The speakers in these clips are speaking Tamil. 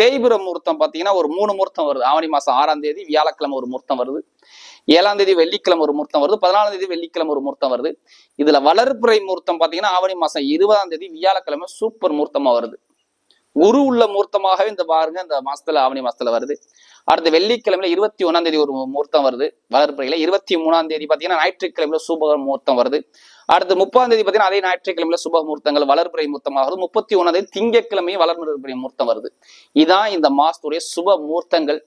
தேய்பிர முகூர்த்தம் பார்த்தீங்கன்னா ஒரு மூணு முகூர்த்தம் வருது. ஆவணி மாதம் ஆறாம் தேதி வியாழக்கிழமை ஒரு முகூர்த்தம் வருது. ஏழாம் தேதி வெள்ளிக்கிழமை ஒரு முகூர்த்தம் வருது. பதினாலாம் தேதி வெள்ளிக்கிழமை ஒரு முகூர்த்தம் வருது. இதுல வளர்ப்புறை முகூர்த்தம் பார்த்தீங்கன்னா ஆவணி மாசம் இருபதாம் தேதி வியாழக்கிழமை சூப்பர் முகூர்த்தமா வருது. குரு உள்ள முகூர்த்தமாகவே இந்த பாருங்க இந்த மாசத்துல ஆவணி மாசத்துல வருது. அடுத்து வெள்ளிக்கிழமையில இருபத்தி ஒண்ணாம் தேதி ஒரு முகூர்த்தம் வருது. வளர்ப்புறையில இருபத்தி மூணாம் தேதி பாத்தீங்கன்னா ஞாயிற்றுக்கிழமையில சுப முகூர்த்தம் வருது. அடுத்து முப்பதாம் தேதி பாத்தீங்கன்னா அதே ஞாயிற்றுக்கிழமையில சுப முகூர்த்தங்கள் வளர்ப்புறை முகூர்த்தமாக முப்பத்தி ஒன்னாம் தேதி திங்கக்கிழமையும் வளர்ப்புறை முகூர்த்தம் வருது. இதான் இந்த மாசத்துடைய சுப முகூர்த்தங்கள்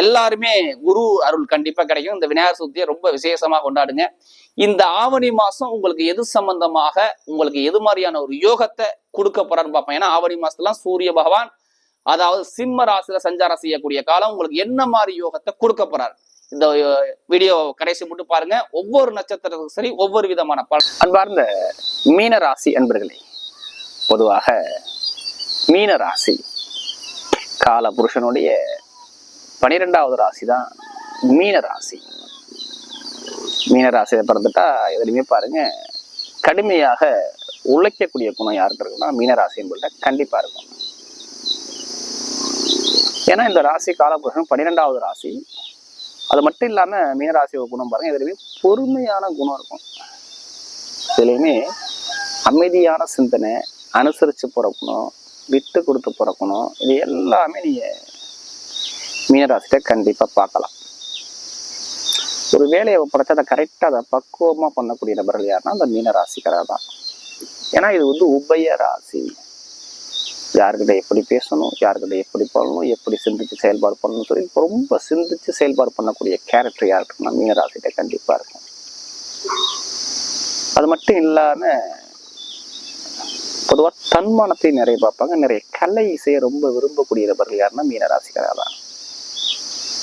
எல்லாருமே குரு அருள் கண்டிப்பா கிடைக்கும். இந்த விநாயகர் சதுர்த்தியை ரொம்ப விசேஷமா கொண்டாடுங்க. இந்த ஆவணி மாசம் உங்களுக்கு எது சம்பந்தமாக உங்களுக்கு எது மாதிரியான ஒரு யோகத்தை கொடுக்க போறான்னு பார்ப்பேன் ஏன்னா ஆவணி மாசத்துலாம் சூரிய பகவான் அதாவது சிம்ம ராசியில சஞ்சாரம் செய்யக்கூடிய காலம் உங்களுக்கு என்ன மாதிரி யோகத்தை கொடுக்க போறாரு? இந்த வீடியோ கடைசி மட்டும் பாருங்க. ஒவ்வொரு நட்சத்திரத்துக்கும் சரி ஒவ்வொரு விதமான பல அன்பார்ந்த மீன ராசி அன்பர்களே பொதுவாக மீன ராசி கால புருஷனுடைய பனிரெண்டாவது ராசி தான் மீன ராசி. மீன ராசியை பிறந்துட்டா எதுலையுமே பாருங்க கடுமையாக உழைக்கக்கூடிய குணம் யார்கிட்ட இருக்குன்னா மீனராசி என்பதுல கண்டிப்பா இருக்கும். ஏன்னா இந்த ராசி காலபுருஷன் பன்னிரெண்டாவது ராசி. அது மட்டும் இல்லாம மீனராசியோட குணம் பாருங்க இதுலயுமே பொறுமையான குணம் இருக்கும். இதுலயுமே அமைதியான சிந்தனை அனுசரிச்சு பிறக்கணும் விட்டு கொடுத்து பிறக்கணும் இது எல்லாமே நீங்க மீனராசிட்ட கண்டிப்பாக பார்க்கலாம். ஒரு வேலையை ஒப்படைச்சு அதை கரெக்டாக அதை பக்குவமாக பண்ணக்கூடிய நபர்கள் யாருன்னா அந்த மீனராசிக்காரர் தான். ஏன்னா இது வந்து உபய ராசி. யார்கிட்ட எப்படி பேசணும் யார்கிட்ட எப்படி பண்ணணும் எப்படி சிந்திச்சு செயல்பாடு பண்ணணும் சொல்லி ரொம்ப சிந்திச்சு செயல்பாடு பண்ணக்கூடிய கேரக்டர் யாருக்குன்னா மீனராசிட்ட கண்டிப்பாக இருக்கும். அது மட்டும் இல்லாமல் பொதுவாக தன்மானத்தை நிறைய பார்ப்பாங்க. நிறைய கலை இசையை ரொம்ப விரும்பக்கூடிய நபர்கள் யாருன்னா மீனராசிக்காரர் தான்.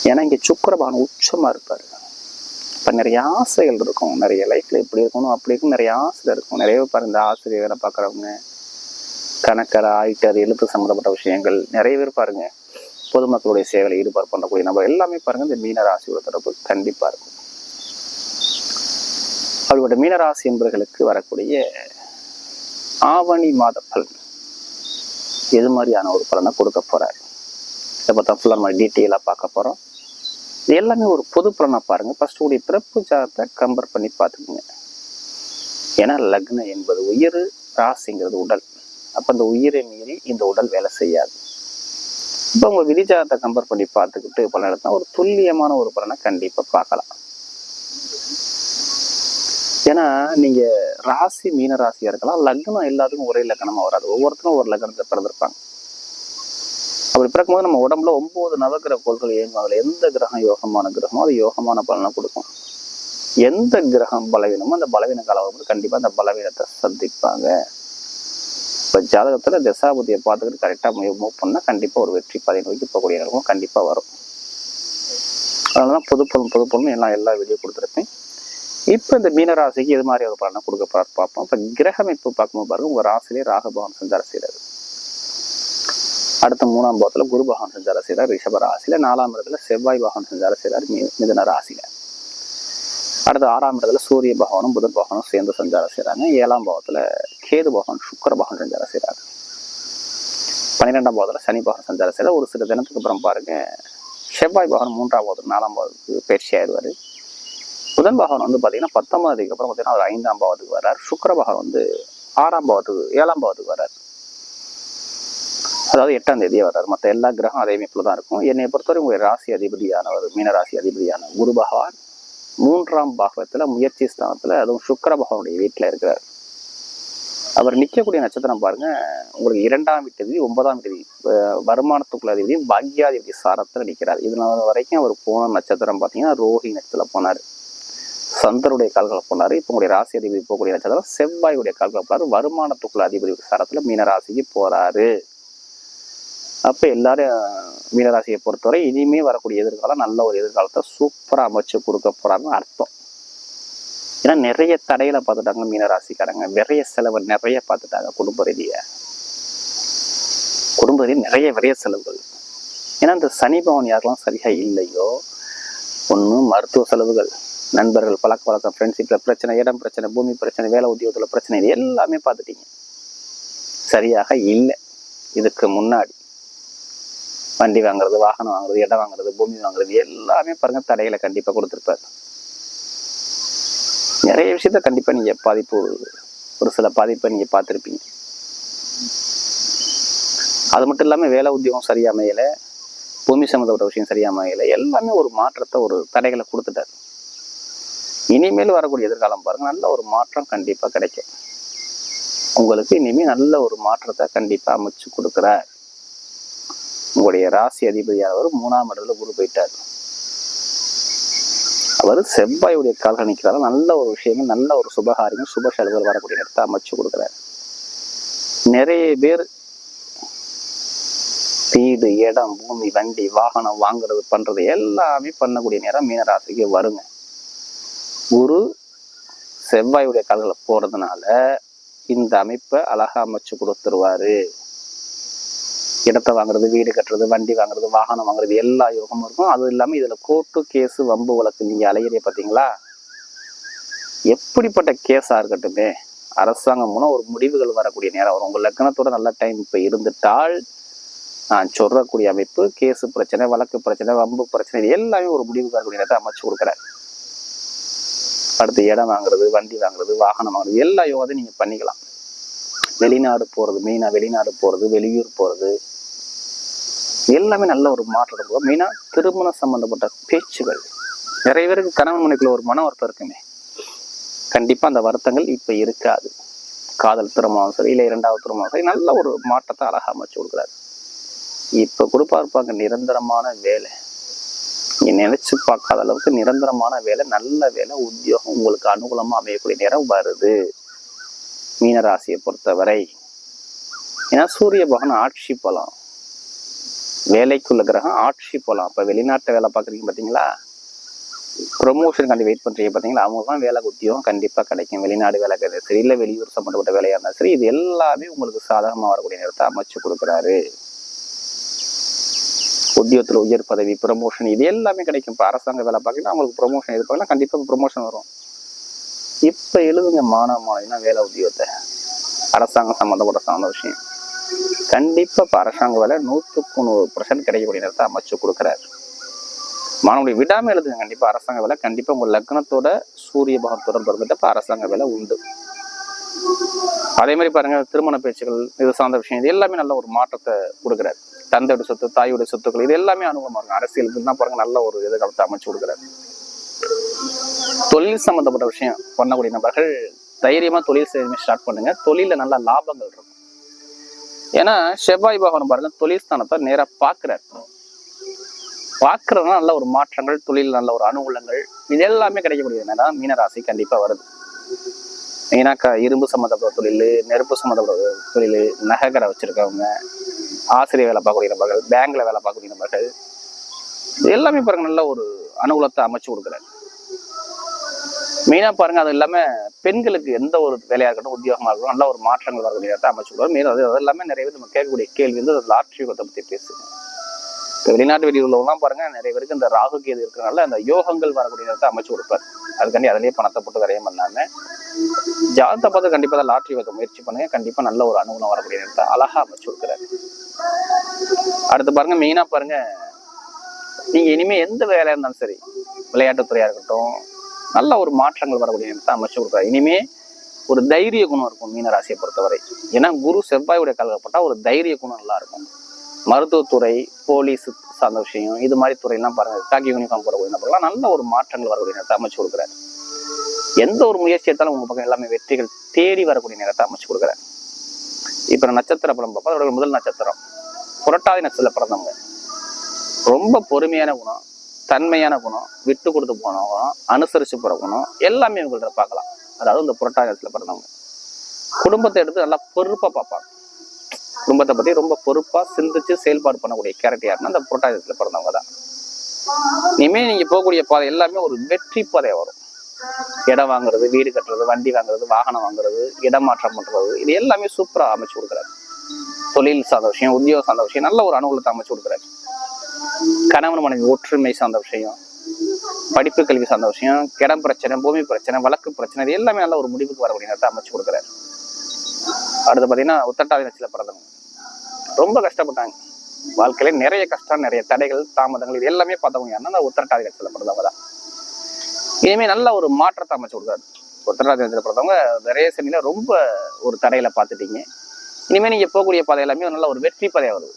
ஏன்னா இங்கே சுக்கரபான் உச்சமாக இருப்பார். இப்போ நிறைய ஆசைகள் இருக்கும். நிறைய லைஃப்பில் இப்படி இருக்கணும் அப்படி இருக்கும் நிறைய ஆசை இருக்கும். நிறைய பேர் இந்த ஆசிரியர் வேலை பார்க்குறவங்க கணக்கர் ஆயிட்டர் எழுத்து சம்மந்தப்பட்ட விஷயங்கள் நிறைய பேர் பாருங்க. பொதுமக்களுடைய சேவையில் ஈடுபாடு பண்ணக்கூடிய நபர் எல்லாமே பாருங்க இந்த மீன ராசியோட தொடர்பு கண்டிப்பாக இருக்கும். அவர்களோட மீனராசி என்பவர்களுக்கு வரக்கூடிய ஆவணி மாத பலன். எது மாதிரியான ஒரு பலனை கொடுக்க போறாரு? இதை பார்த்தா ஃபுல்லாக நம்ம டீட்டெயிலாக பார்க்க போகிறோம் எல்லாமே ஒரு பொது பலனை பாருங்க. ஃபஸ்ட்டு உடைய பிறப்பு ஜாதத்தை கம்பேர் பண்ணி பார்த்துக்குங்க. ஏன்னா லக்னம் என்பது உயிர் ராசிங்கிறது உடல். அப்போ அந்த உயிரை மீறி இந்த உடல் வேலை செய்யாது. இப்போ உங்கள் விதிஜாதத்தை கம்பேர் பண்ணி பார்த்துக்கிட்டு பலன் எடுத்தால் ஒரு துல்லியமான ஒரு பலனை கண்டிப்பாக பார்க்கலாம். ஏன்னா நீங்க ராசி மீன ராசியா இருக்கலாம். லக்னம் எல்லாத்துக்கும் ஒரே லக்னமாக வராது. ஒவ்வொருத்தரும் ஒரு லக்னத்தை பிறந்திருப்பாங்க. அப்படி பிறக்கும்போது நம்ம உடம்புல ஒன்பது நவகிரக கோள்கள் இயங்கும். அதில் எந்த கிரகம் யோகமான கிரகமோ அது யோகமான பலனை கொடுக்கும். எந்த கிரகம் பலவீனமோ அந்த பலவீன காலம் கண்டிப்பாக அந்த பலவீனத்தை சந்திப்பாங்க. இப்ப ஜாதகத்துல தசாபதியை பார்த்துக்கிட்டு கரெக்டா மூவ் பண்ணா கண்டிப்பா ஒரு வெற்றி பாதை நோக்கி போகக்கூடிய நிலமும் கண்டிப்பா வரும். அதனால தான் புதுப்பொருள் புதுப்பொருள்னு எல்லாம் எல்லா வீடியோ கொடுத்துருப்பேன். இப்போ இந்த மீனராசிக்கு இது எது மாதிரி ஒரு பலனை கொடுக்க பார்ப்போம். இப்போ கிரகமைப்பு பார்க்கும்போது பாருங்கள் உங்கள் ராசிலே ராகபவன் சஞ்சார செய்கிறார் அடுத்த மூணாம் பாவத்தில் குரு பகவான் சஞ்சார செய்கிறார் ரிஷப ராசியில். நாலாம் இடத்துல செவ்வாய் பகவான் சஞ்சார செய்கிறார் மிதன ராசியில். அடுத்த ஆறாம் இடத்துல சூரிய பகவானும் புதன் பகவானும் சேர்ந்து சஞ்சாரம் செய்கிறாங்க ஏழாம் பாவத்தில் கேது பகவான் சுக்கர பகவான் சஞ்சாரம் செய்கிறாங்க பன்னிரெண்டாம் பாவத்தில் சனி பகவான் சஞ்சாரம் செய்கிறார் ஒரு சில தினத்துக்கு அப்புறம் பாருங்கள் செவ்வாய் பகவான் மூன்றாம் பாவத்துக்கு நாலாம் பாவத்துக்கு பயிற்சி ஆயிடுவார். புதன் பகவான் வந்து பார்த்தீங்கன்னா பத்தொன்பதுக்கு அப்புறம் பார்த்தீங்கன்னா அவர் ஐந்தாம் பாவத்துக்கு வர்றார். சுக்கர பகவான் வந்து ஆறாம் பாவத்துக்கு ஏழாம் பாவத்துக்கு வர்றார். அதாவது எட்டாம் தேதியே வர்றார். மற்ற எல்லா கிரகம் அதே அமைப்பில் தான் இருக்கும். என்னை பொறுத்தவரை உங்கள் ராசி அதிபதியானவர் மீன ராசி அதிபதியான குரு பகவான் மூன்றாம் பாகவத்தில் முயற்சி ஸ்தானத்தில் அதுவும் சுக்கர பகவானுடைய வீட்டில் இருக்கிறார். அவர் நிற்கக்கூடிய நட்சத்திரம் பாருங்க உங்களுக்கு இரண்டாம் தேதி ஒன்பதாம் தேதி வருமானத்துக்குள்ள அதிபதி பாக்யாதிபதி சாரத்தில் நிற்கிறார் இதனால வரைக்கும் அவர் போன நட்சத்திரம் பார்த்தீங்கன்னா ரோஹி நட்சத்திரத்துல போனார். சந்தருடைய கால்களை போனார். இப்போ உங்களுடைய ராசி அதிபதி போகக்கூடிய நட்சத்திரம் செவ்வாயுடைய கால்களை போனாரு. வருமானத்துக்குள்ள அதிபதி சாரத்தில் மீன ராசிக்கு போறாரு. அப்ப எல்லாரும் மீனராசியை பொறுத்தவரை இனிமே வரக்கூடிய எதிர்காலம் நல்ல ஒரு எதிர்காலத்தை சூப்பரா அமைச்சு கொடுக்க போறாங்கன்னு அர்த்தம். ஏன்னா நிறைய தடையில பார்த்துட்டாங்க மீனராசிக்காரங்க. நிறைய செலவு நிறைய பார்த்துட்டாங்க குடும்ப ரீதியை. குடும்ப ரீதியா நிறைய விரைய செலவுகள். ஏன்னா இந்த சனி பவன் யாரெல்லாம் சரியா இல்லையோ ஒன்று மருத்துவ செலவுகள் நண்பர்கள் பழக்க வழக்கம் ஃப்ரெண்ட்ஷிப்பில் பிரச்சனை இடம் பிரச்சனை பூமி பிரச்சனை வேலை உத்தியோகத்தில் பிரச்சனை இது எல்லாமே பார்த்துட்டீங்க. சரியாக இல்லை. இதுக்கு முன்னாடி. வண்டி வாங்குறது வாகனம் வாங்குறது இடம் வாங்குறது பூமி வாங்குறது எல்லாமே பாருங்க தடைகளை கண்டிப்பாக கொடுத்துருப்பாரு. நிறைய விஷயத்த கண்டிப்பாக நீங்கள் பாதிப்பு ஒரு சில பாதிப்பை நீங்கள் பார்த்துருப்பீங்க. அது மட்டும் இல்லாமல் வேலை உத்தியோகம் சரியாக அமையலை பூமி சம்மந்தப்பட்ட விஷயம் சரியாக அமையலை எல்லாமே ஒரு மாற்றத்தை ஒரு தடைகளை கொடுத்துட்டாரு. இனிமேல் வரக்கூடிய எதிர்காலம் பாருங்கள் நல்ல ஒரு மாற்றம் கண்டிப்பாக கிடைக்கும். உங்களுக்கு இனிமேல் நல்ல ஒரு மாற்றத்தை கண்டிப்பாக அமைச்சு கொடுக்குறார். உங்களுடைய ராசி அதிபதியானவர் மூணாம் இடத்துல குரு போயிட்டார். அவர் செவ்வாயுடைய கால்கள் நிற்கிறாரு நல்ல ஒரு விஷயங்கள் நல்ல ஒரு சுபகாரியங்கள் சுப செலவுகள் வரக்கூடிய இடத்தை அமைச்சு கொடுக்குறாரு. நிறைய பேர் வீடு இடம் பூமி வண்டி வாகனம் வாங்குறது பண்றது எல்லாமே பண்ணக்கூடிய நேரம் மீனராசிக்கு வருங்க. குரு செவ்வாயுடைய கால்களை போறதுனால இந்த அமைப்பை அழகா அமைச்சு கொடுத்துருவாரு. இடத்தை வாங்குறது வீடு கட்டுறது வண்டி வாங்குறது வாகனம் வாங்குறது எல்லா யோகமும் இருக்கும். அது இல்லாமல் இதில் கோர்ட்டு கேஸு வம்பு வழக்கு நீங்கள் அலையிறே பார்த்தீங்களா எப்படிப்பட்ட கேஸாக இருக்கட்டுமே அரசாங்கம் மூலம் ஒரு முடிவுகள் வரக்கூடிய நேரம். வரும் உங்கள் லக்கணத்தோட நல்ல டைம் இப்போ இருந்துட்டால் நான் சொல்லக்கூடிய அமைப்பு கேஸு பிரச்சனை வழக்கு பிரச்சனை வம்பு பிரச்சனை இது எல்லாமே ஒரு முடிவு வரக்கூடிய நேரத்தை அமைச்சு கொடுக்குறாரு. அடுத்து இடம் வாங்குறது வண்டி வாங்குறது வாகனம் வாங்குறது எல்லா யோகத்தையும் நீங்கள் பண்ணிக்கலாம். வெளிநாடு போகிறது மெயினாக வெளிநாடு போகிறது வெளியூர் போகிறது எல்லாமே நல்ல ஒரு மாற்றம் இருக்கும் மெயினாக திருமணம் சம்மந்தப்பட்ட பேச்சுகள். நிறைய பேருக்கு கணவன் மனைக்குள்ள ஒரு மன வருத்தம் இருக்குமே. கண்டிப்பாக அந்த வருத்தங்கள் இப்போ இருக்காது. காதல் திருமணம் சரி இல்லை இரண்டாவது திருமணம் சரி நல்ல ஒரு மாற்றத்தை அழகாக அமைச்சு கொடுக்குறாரு. இப்போ கொடுப்பா இருப்பாங்க நிரந்தரமான வேலை. நீ நினைச்சு பார்க்காத அளவுக்கு நிரந்தரமான வேலை நல்ல வேலை உத்தியோகம் உங்களுக்கு அனுகூலமாக அமையக்கூடிய நேரம் வருது. மீனராசியை பொறுத்தவரை. ஏன்னா சூரிய பகவான் ஆட்சி பலம். வேலைக்குள்ள கிரகம் ஆட்சி போகலாம் அப்போ வெளிநாட்டை வேலை பார்க்குறீங்க பார்த்தீங்களா ப்ரொமோஷனுக்காண்டி வெயிட் பண்ணுறீங்க பார்த்தீங்களா அவங்க தான் வேலை உத்தியோகம் கண்டிப்பாக கிடைக்கும். வெளிநாடு வேலை கிடையாது. சரி இல்லை வெளியூர் சம்மந்தப்பட்ட வேலையாக இருந்தாலும் சரி இது எல்லாமே உங்களுக்கு சாதகமாக வரக்கூடிய நேரத்தை அமைச்சு கொடுக்குறாரு. உத்தியோகத்தில் உயர் பதவி ப்ரமோஷன் இது எல்லாமே கிடைக்கும். இப்போ அரசாங்க வேலை பார்க்கணும் அவங்களுக்கு ப்ரொமோஷன் எதிர்பார்க்கலாம் கண்டிப்பாக ப்ரொமோஷன் வரும். இப்போ எழுதுங்க மாணவ மாணவினா வேலை உத்தியோகத்தை? அரசாங்கம் சம்மந்தப்பட்ட சார்ந்த விஷயம். கண்டிப்பா இப்ப அரசாங்க வேலை நூற்றுக்கு நூறு பர்சன்ட் கிடைக்கக்கூடிய நேரத்தை அமைச்சு கொடுக்குறாரு. மாணவனுடைய விடாம எழுதுங்க. கண்டிப்பா அரசாங்க வேலை கண்டிப்பா உங்க லக்னத்தோட சூரிய பகத்துடன் தொடர்பு அரசாங்க வேலை உண்டு. அதே மாதிரி பாருங்க திருமண பேச்சுகள் இது சார்ந்த விஷயம் இது எல்லாமே நல்ல ஒரு மாற்றத்தை கொடுக்குறாரு. தந்தையோட சொத்து தாயோட சொத்துக்கள் இது எல்லாமே அனுகூலமாக இருக்கும். அரசியலுக்கு தான் பாருங்க நல்ல ஒரு எதிர்காலத்தை அமைச்சு கொடுக்குறாரு. தொழில் சம்பந்தப்பட்ட விஷயம் பண்ணக்கூடிய நபர்கள் தைரியமா தொழில் செய்ய ஸ்டார்ட் பண்ணுங்க. தொழில நல்ல லாபங்கள் இருக்கும். ஏன்னா செவ்வாய் பகவான் பாருங்க தொழில் ஸ்தானத்தை பார்க்குறாரு. பாக்குறாரு நல்ல ஒரு மாற்றங்கள் தொழில் நல்ல ஒரு அனுகூலங்கள் இது எல்லாமே கிடைக்கக்கூடியது என்னன்னா மீனராசி கண்டிப்பாக வருது. மெயினாக்கா இரும்பு சம்மந்தப்பட்ட தொழில் நெருப்பு சம்மந்தப்பட்ட தொழில் நகைக்கடை வச்சுருக்கவங்க ஆசிரியர் வேலை பார்க்கக்கூடிய நபர்கள் பேங்க்ல வேலை பார்க்கக்கூடிய நபர்கள் இது எல்லாமே பாருங்க நல்ல ஒரு அனுகூலத்தை அமைச்சு கொடுக்குறாரு. மெயினாக பாருங்கள் அது இல்லாமல் பெண்களுக்கு எந்த ஒரு வேலையாக இருக்கட்டும் உத்தியோகமாக இருக்கட்டும் நல்ல ஒரு மாற்றங்கள் வரக்கூடிய இடத்தை அமைச்சு விடுவார் மெயினாக அது அது எல்லாமே நிறைய பேர் நம்ம கேட்கக்கூடிய கேள்வி வந்து லாட்ரி யோகத்தை பற்றி பேசுங்க. இப்போ வெளிநாட்டு வெளியில் உள்ளவங்கலாம் பாருங்க நிறைய பேருக்கு இந்த ராகு கேது இருக்கிறனால அந்த யோகங்கள் வரக்கூடிய இடத்தை அமைச்சு கொடுப்பாரு. அதுக்காண்டி அதிலேயே பணத்தை போட்டு விரையம் பண்ணாமல் ஜாதத்தை பார்த்து கண்டிப்பாக தான் லாட்ரி வைக்க முயற்சி பண்ணுங்க. கண்டிப்பாக நல்ல ஒரு அனுகூலம் வரக்கூடிய இடத்தை அழகாக அமைச்சு கொடுக்குறாரு. அடுத்து பாருங்க மெயினாக பாருங்க நீங்கள் இனிமேல் எந்த வேலையாக இருந்தாலும் சரி விளையாட்டுத்துறையாக இருக்கட்டும் நல்ல ஒரு மாற்றங்கள் வரக்கூடிய நேரத்தை அமைச்சு கொடுக்குறாரு. இனிமே ஒரு தைரிய குணம் இருக்கும் மீனராசியை பொறுத்தவரை. ஏன்னா குரு செவ்வாயுடைய கலக்கப்பட்டால் ஒரு தைரிய குணம் நல்லா இருக்கும். மருத்துவத்துறை போலீஸ் சார்ந்த விஷயம் இது மாதிரி துறையெல்லாம் பாருங்க. காக்கி யூனிஃபார்ம் போடக்கூடிய நபர்கள்லாம் நல்ல ஒரு மாற்றங்கள் வரக்கூடிய நேரத்தை அமைச்சு கொடுக்குறாரு. எந்த ஒரு முயற்சி எடுத்தாலும் உங்க பக்கம் எல்லாமே வெற்றிகள் தேடி வரக்கூடிய நேரத்தை அமைச்சு கொடுக்குறாரு. இப்ப நட்சத்திர படம் பார்ப்போம். அதோட முதல் நட்சத்திரம். புரட்டாதி நட்சத்திர பிறந்தவங்க. ரொம்ப பொறுமையான குணம். தன்மையான குணம் விட்டு கொடுத்து போன குணம் அனுசரித்து போகிற குணம் எல்லாமே இவங்கள்ட்ட பார்க்கலாம். அதாவது இந்த புரட்டாதி பிறந்தவங்க. குடும்பத்தை எடுத்து நல்லா பொறுப்பாக பார்ப்பாங்க. குடும்பத்தை பற்றி ரொம்ப பொறுப்பாக சிந்திச்சு செயல்பாடு பண்ணக்கூடிய கேரக்டர் யாருன்னா அந்த புரட்டாதியத்துல பிறந்தவங்க தான். இனிமேல் நீங்கள் போகக்கூடிய பாதை எல்லாமே ஒரு வெற்றி பாதை வரும். இடம் வாங்குறது வீடு கட்டுறது வண்டி வாங்குறது வாகனம் வாங்குறது இடமாற்றம் பண்றது இது எல்லாமே சூப்பராக அமைச்சு கொடுக்குறாரு. தொழில் சார்ந்த விஷயம் உத்தியோக சார்ந்த விஷயம் நல்ல ஒரு அனுகூலத்தை அமைச்சு கொடுக்குறாரு. கணவன் மனைவி ஒற்றுமை சார்ந்த விஷயம் படிப்பு கல்வி சார்ந்த விஷயம் இடம் பிரச்சனை பூமி பிரச்சனை வழக்கு பிரச்சனை இது எல்லாமே நல்ல ஒரு முடிவுக்கு வரக்கூடிய நேரத்தை அமைச்சு கொடுக்குறாரு. அடுத்து பார்த்தீங்கன்னா உத்தட்டாதி நச்சில பிறந்தவங்க ரொம்ப கஷ்டப்பட்டாங்க. வாழ்க்கையில நிறைய கஷ்டம் நிறைய தடைகள் தாமதங்கள் இது எல்லாமே பார்த்தவங்க யாருன்னா அந்த உத்தரட்டாதி நச்சில பிறந்தவங்க தான். இனிமே நல்ல ஒரு மாற்றத்தை அமைச்சு கொடுக்குறாரு. உத்தரட்டாதி நச்சில பிறந்தவங்க நிறைய சனியில ரொம்ப ஒரு தடையில பார்த்துட்டீங்க. இனிமேல் நீங்க போகக்கூடிய பாதை எல்லாமே நல்ல ஒரு வெற்றி பாதையாக வருது.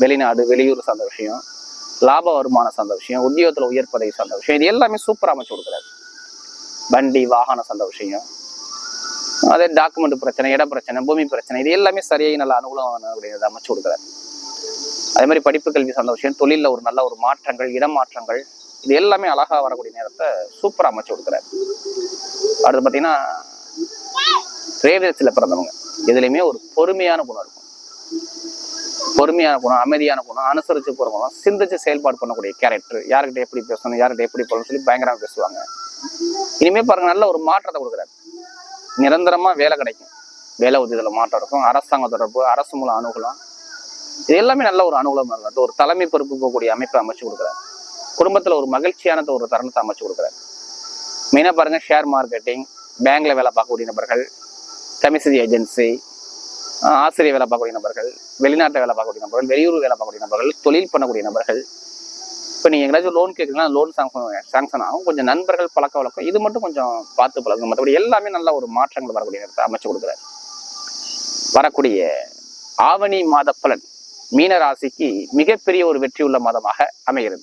வெளிநாடு வெளியூர் சார்ந்த விஷயம் லாப வருமானம் சார்ந்த விஷயம் உத்தியோகத்துல உயர் பதவி சார்ந்த விஷயம் இது எல்லாமே சூப்பராக அமைச்சு கொடுக்குறாரு. வண்டி வாகனம் சார்ந்த விஷயம். அதே டாக்குமெண்ட் பிரச்சனை இட பிரச்சனை பூமி பிரச்சனை இது எல்லாமே சரியாக நல்ல அனுகூலம் அப்படிங்கிறத அமைச்சு கொடுக்குறாரு. அதே மாதிரி படிப்பு கல்வி சார்ந்த விஷயம் தொழிலில் ஒரு நல்ல ஒரு மாற்றங்கள் இடமாற்றங்கள் இது எல்லாமே அழகா வரக்கூடிய நேரத்தை சூப்பரா அமைச்சு கொடுக்குறாரு. அடுத்து பார்த்தீங்கன்னா ரேவதியில் பிறந்தவங்க. எதுலேயுமே ஒரு பொறுமையான குணம் இருக்கும். பொறுமையான குணம் அமைதியான குணம் அனுசரிச்சு போகிற குணம் சிந்திச்சு செயல்பாடு பண்ணக்கூடிய கேரக்டர் யார்கிட்ட எப்படி பேசணும் யார்கிட்ட எப்படி போகணும்னு சொல்லி பயங்கரமாக பேசுவாங்க. இனிமேல் பாருங்க நல்ல ஒரு மாற்றத்தை கொடுக்குறாரு. நிரந்தரமா வேலை கிடைக்கும். வேலை உதவியில் மாற்றம் இருக்கும். அரசாங்க தொடர்பு அரசு மூலம் அனுகூலம். இது எல்லாமே நல்ல ஒரு அனுகூலமா இருக்கும் ஒரு தலைமை பொறுப்பு போகக்கூடிய அமைப்பை அமைச்சு கொடுக்குறாரு. குடும்பத்துல ஒரு மகிழ்ச்சியான ஒரு தருணத்தை அமைச்சு கொடுக்குறாரு. மெயினா பாருங்க ஷேர் மார்க்கெட்டிங் பேங்க்ல வேலை பார்க்கக்கூடிய நபர்கள் கமிஷன் ஏஜென்சி ஆசிரியர் வேலை பார்க்கக்கூடிய நபர்கள் வெளிநாட்டில் வேலை பார்க்கக்கூடிய நபர்கள் வெளியூர் வேலை பார்க்கக்கூடிய நபர்கள் தொழில் பண்ணக்கூடிய நபர்கள். இப்போ நீங்கள் எங்கேயாச்சும் லோன் கேட்குறீங்கன்னா லோன் சாங்ஷன் சாங்ஷன் ஆகும். கொஞ்சம் நண்பர்கள் பழக்க வழக்கம் இது மட்டும் கொஞ்சம் பார்த்து பழகுங்க. மற்றபடி எல்லாமே நல்ல ஒரு மாற்றங்கள் வரக்கூடிய நேரத்தை அமைச்சு கொடுக்குறாரு. வரக்கூடிய ஆவணி மாத பலன் மீனராசிக்கு மிகப்பெரிய ஒரு வெற்றி உள்ள மாதமாக அமைகிறது.